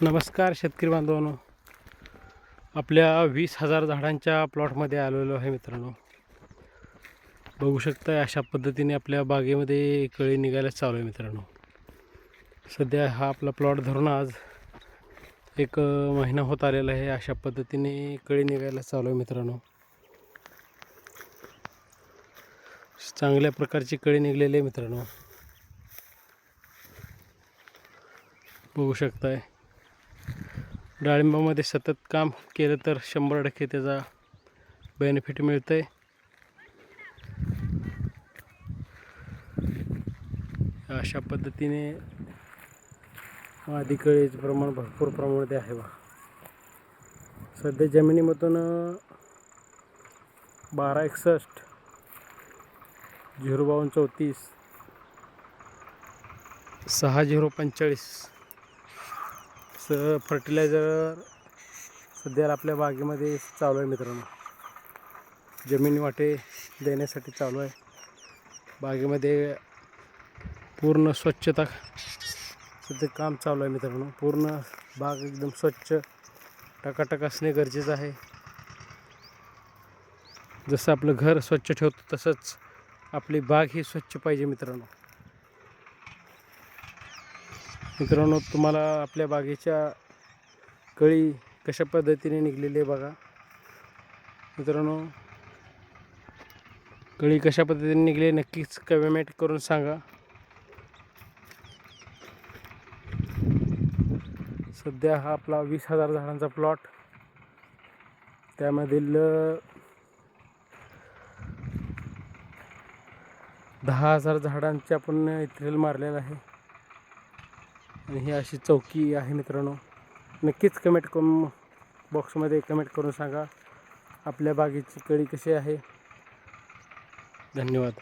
नमस्कार शेतकरी बांधवांनो. आपल्या वीस हजार झाडांच्या प्लॉटमध्ये आलेलो आहे मित्रांनो. बघू शकता अशा पद्धतीने आपल्या बागेमध्ये कळी निघायला चालू आहे मित्रांनो. सध्या हा आपला प्लॉट धरून आज एक महिना होत आलेला आहे. अशा पद्धतीने कळी निघायला चालू आहे मित्रांनो. चांगल्या प्रकारची कळी निघलेली आहे मित्रांनो. बघू शकताय. डाळिंबामध्ये सतत काम केलं तर शंभर टक्के त्याचा बेनिफिट मिळतं आहे अशा पद्धतीने आधी कळीचं प्रमाण भरपूर प्रमाणात आहे बा. सध्या जमिनीमधून बारा एकसष्ट झिरो बावन्न चौतीस सहा झिरो पंचेचाळीस स फर्टिलायझर सध्या आपल्या बागेमध्ये चालू आहे मित्रांनो. जमीन वाटे देण्यासाठी चालू आहे. बागेमध्ये पूर्ण स्वच्छता सध्या काम चालू आहे मित्रांनो. पूर्ण बाग एकदम स्वच्छ टकाटक असणे गरजेचं आहे. जसं आपलं घर स्वच्छ ठेवतो तसंच आपली बाग ही स्वच्छ पाहिजे मित्रांनो. मित्रांनो तुम्हाला आपल्या बागेच्या कळी कशा पद्धतीने निघलेली आहे बघा. मित्रांनो कळी कशा पद्धतीने निघली नक्कीच कमेंट करून सांगा. सध्या हा आपला वीस हजार झाडांचा प्लॉट त्यामधील दहा हजार झाडांचे आपण इथेल मारलेलं आहे. आणि ही अशी चौकी आहे मित्रांनो. नक्कीच कमेंट करून बॉक्समध्ये कमेंट करून सांगा. आपल्या बागेची कळी कशी आहे? धन्यवाद.